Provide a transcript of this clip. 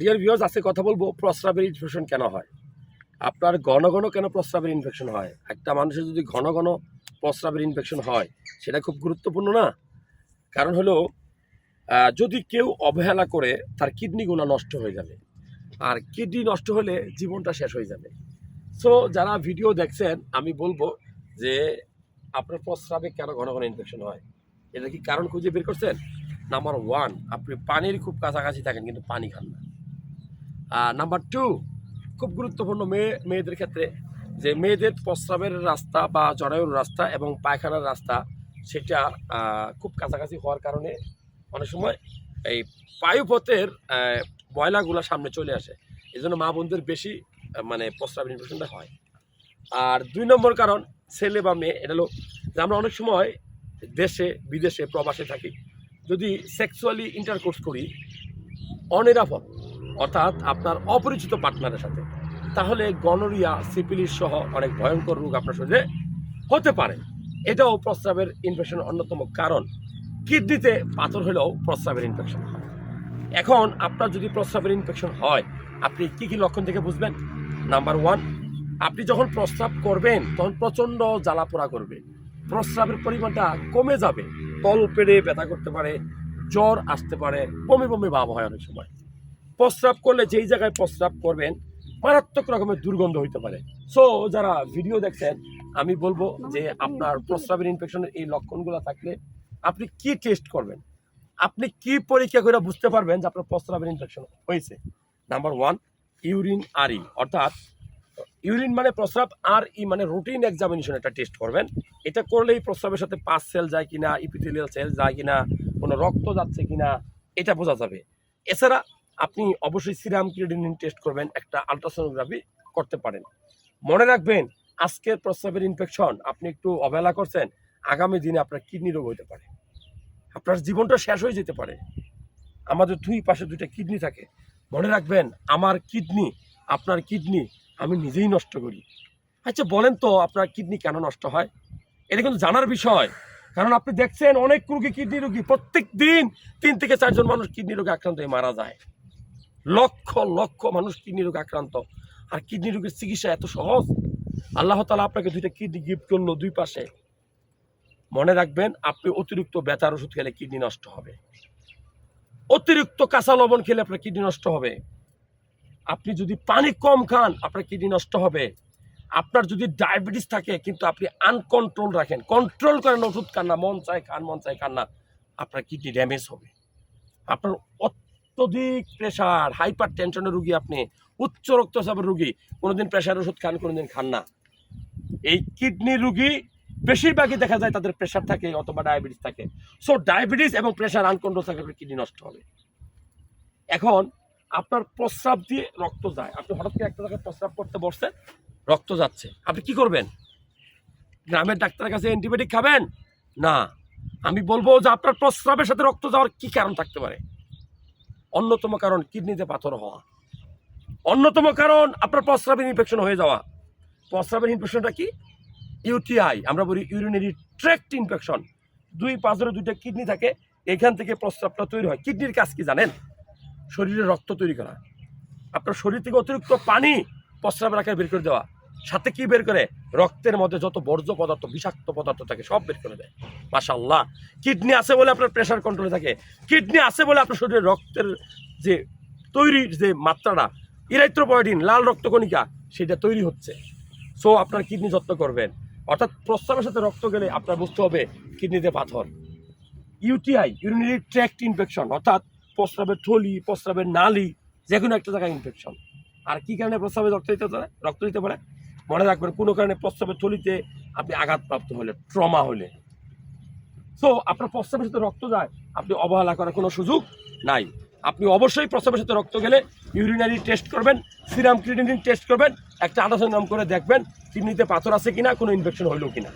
Dear viewers আজকে কথা বলব, প্রস্রাবের ইনফেকশন কেন হয়? আপনার ঘন ঘন কেন প্রস্রাবের ইনফেকশন হয়? একটা মানুষের যদি ঘন ঘন প্রস্রাবের ইনফেকশন হয়, সেটা খুব গুরুত্বপূর্ণ না? কারণ হলো যদি কেউ অবহেলা করে, তার কিডনিগুলো নষ্ট হয়ে যাবে। আর কিডনি নষ্ট হলে জীবনটা শেষ হয়ে যাবে। সো যারা ভিডিও দেখছেন, আমি বলব যে, আপনার প্রস্রাবে কেন ঘন ঘন ইনফেকশন হয়? এটা কি কারণ খুঁজে বের করছেন? নাম্বার ওয়ান আপনি পানির খুব কাছাকাছি থাকেন, কিন্তু পানি খান না। নাম্বার টু খুব গুরুত্বপূর্ণ মেয়ে মেয়েদের ক্ষেত্রে যে মেয়েদের প্রস্রাবের রাস্তা বা জরায়ুর রাস্তা এবং পায়খানার রাস্তা সেটা খুব কাছাকাছি হওয়ার কারণে অনেক সময় এই বায়ুপথের আহ, ময়লাগুলো সামনে চলে আসে। এই জন্য মা বোনদের বেশি মানে প্রস্রাব ইনফেকশনটা হয়। আর দুই নম্বর কারণ ছেলে বা মেয়ে এটা হলো যে আমরা অনেক সময় দেশে বিদেশে প্রবাসে থাকি। যদি সেক্সুয়ালি ইন্টারকোর্স করি অনিরাপদ। অর্থাৎ আপনার অপরিচিত পার্টনারের সাথে। তাহলে গনোরিয়া সিপিলিস সহ অনেক ভয়ঙ্কর রোগ আপনার শরীরে হতে পারে। এটাও প্রস্রাবের ইনফেকশনের অন্যতম কারণ। কিডনিতে পাথর হলেও প্রস্রাবের ইনফেকশন হয়। এখন আপনার যদি প্রস্রাবের ইনফেকশন হয়, আপনি কি কি লক্ষণ থেকে বুঝবেন? নাম্বার ওয়ান আপনি যখন প্রস্রাব করবেন, তখন প্রচণ্ড জ্বালা পোড়া করবে। প্রস্রাবের পরিমাণটা কমে যাবে। তল পেড়ে ব্যথা করতে পারে, জ্বর আসতে পারে, বমি বমি ভাব হয় অনেক সময়। প্রস্রাব করলে যেই জায়গায় প্রস্রাব করবেন, মারাত্মক রকমের দুর্গন্ধ হইতে পারে। সো যারা ভিডিও দেখছেন, আমি বলব যে আপনার প্রস্রাবের ইনফেকশনের এই লক্ষণগুলো থাকলে আপনি কি টেস্ট করবেন? আপনি কি পরীক্ষা করে বুঝতে পারবেন যে আপনার প্রস্রাবের ইনফেকশন হয়েছে? Number one urine R E অর্থাৎ ইউরিন মানে প্রস্রাব, আর ই মানে রুটিন এক্সামিনেশন একটা টেস্ট করবেন। এটা করলেই প্রস্রাবের সাথে পাঁচ সেল যায় কিনা ইপিথেলিয়াল সেল যায় কিনা, কোনো রক্ত যাচ্ছে কিনা, এটা বোঝা যাবে। এছাড়া আপনি অবশ্যই সিরাম ক্রিয়েটিনিন টেস্ট করবেন, একটা আলট্রাসোনোগ্রাফি করতে পারেন। মনে রাখবেন, আজকের প্রস্রাবের ইনফেকশন আপনি একটু অবহেলা করছেন, আগামী দিনে আপনার কিডনি রোগ হতে পারে। আপনার জীবনটা শেষ হয়ে যেতে পারে। আমাদের দুই পাশে দুইটা কিডনি থাকে। মনে রাখবেন, আমার কিডনি আপনার কিডনি আমি নিজেই নষ্ট করি। আচ্ছা বলেন তো, আপনার কিডনি কেন নষ্ট হয়? এটা কিন্তু জানার বিষয়। কারণ আপনি দেখছেন, অনেক রুগী কিডনি রোগী প্রত্যেক দিন তিন থেকে চারজন মানুষ কিডনি রোগে আক্রান্ত হয়ে মারা যায়। লক্ষ লক্ষ মানুষ কিডনি রোগে আক্রান্ত। আর কিডনি রোগের চিকিৎসা এত সহজ? আল্লাহ তালা আপনাকে দুইটা কিডনি গিফট করল দুই পাশে। মনে রাখবেন, আপনি অতিরিক্ত ব্যথার ওষুধ খেলে কিডনি নষ্ট হবে। অতিরিক্ত কাঁচা লবণ খেলে আপনার কিডনি নষ্ট হবে। আপনি যদি পানি কম খান, আপনার কিডনি নষ্ট হবে। আপনার যদি ডায়াবেটিস থাকে, কিন্তু আপনি আনকন্ট্রোল রাখেন। কন্ট্রোল করেন ওষুধ খান না, মন চায় খান, মন চায় খান না, আপনার কিডনি ড্যামেজ হবে। আপনার অত্যধিক প্রেশার হাইপার টেনশনের রুগী আপনি, উচ্চ রক্তচাপের রুগী, কোনোদিন প্রেশার ওষুধ খান, কোনোদিন খান না। এই কিডনি রুগী বেশিরভাগই দেখা যায় তাদের প্রেশার থাকে অথবা ডায়াবেটিস থাকে। সো ডায়াবেটিস এবং প্রেশার আনকন্ট্রোল থাকলে আপনার কিডনি নষ্ট হবে। এখন, আপনার প্রস্রাব দিয়ে রক্ত যায়। আপনি হঠাৎ করে একটা জায়গায় প্রস্রাব করতে বসছেন, রক্ত যাচ্ছে। আপনি কি করবেন? গ্রামের ডাক্তারের কাছে অ্যান্টিবায়োটিক খাবেন? না। আমি বলব যে আপনার প্রস্রাবের সাথে রক্ত যাওয়ার কি কারণ থাকতে পারে? অন্যতম কারণ কিডনিতে পাথর হওয়া। অন্যতম কারণ আপনার প্রস্রাবের ইনফেকশন হয়ে যাওয়া। প্রস্রাবের ইনফেকশনটা কি? ইউটিআই আমরা বলি ইউরিনারি ট্র্যাক্ট ইনফেকশন দুই পাঁচরে দুইটা কিডনি থাকে, এখান থেকে প্রস্রাবটা তৈরি হয়। কিডনির কাজ কি জানেন? শরীরে রক্ত তৈরি করা। আপনার শরীর থেকে অতিরিক্ত পানি প্রস্রাবের আকারে বের করে দেওয়া। সাথে কি বের করে? রক্তের মধ্যে যত বর্জ্য পদার্থ, বিষাক্ত পদার্থ থাকে, সব বের করে দেয়। মাশাল্লাহ কিডনি আছে বলে আপনার প্রেশার কন্ট্রোলে থাকে। কিডনি আছে বলে আপনার শরীরে রক্তের যে তৈরির যে মাত্রাটা ইরাইত্রোপয়েডিন লাল রক্তকণিকা, সেটা তৈরি হচ্ছে। সো আপনার কিডনি যত্ন করবেন। অর্থাৎ প্রস্রাবের সাথে রক্ত গেলে আপনার বুঝতে হবে কিডনিতে পাথর। ইউটিআই ইউরিনারি ট্র্যাক্ট ইনফেকশন অর্থাৎ প্রস্রাবের থলি, প্রস্রাবের নালি যে কোনো একটা জায়গায় ইনফেকশন আর কি কারণে প্রস্রাবে রক্ত দিতে পারে? রক্ত দিতে পারে? মনে রাখবেন, কোনো কারণে প্রস্রাবের থলিতে আপনি আঘাতপ্রাপ্ত হলে ট্রমা হলে সো আপনার প্রস্রাবের সাথে রক্ত যায়, আপনি অবহেলা করার কোনো সুযোগ নাই। আপনি অবশ্যই প্রস্রাবের সাথে রক্ত গেলে ইউরিনারি টেস্ট করবেন সিরাম ক্রিটিনিন টেস্ট করবেন, একটা আল্ট্রাসাউন্ড নাম করে দেখবেন কিডনিতে পাথর আছে কিনা, কোনো ইনফেকশন হইল কিনা।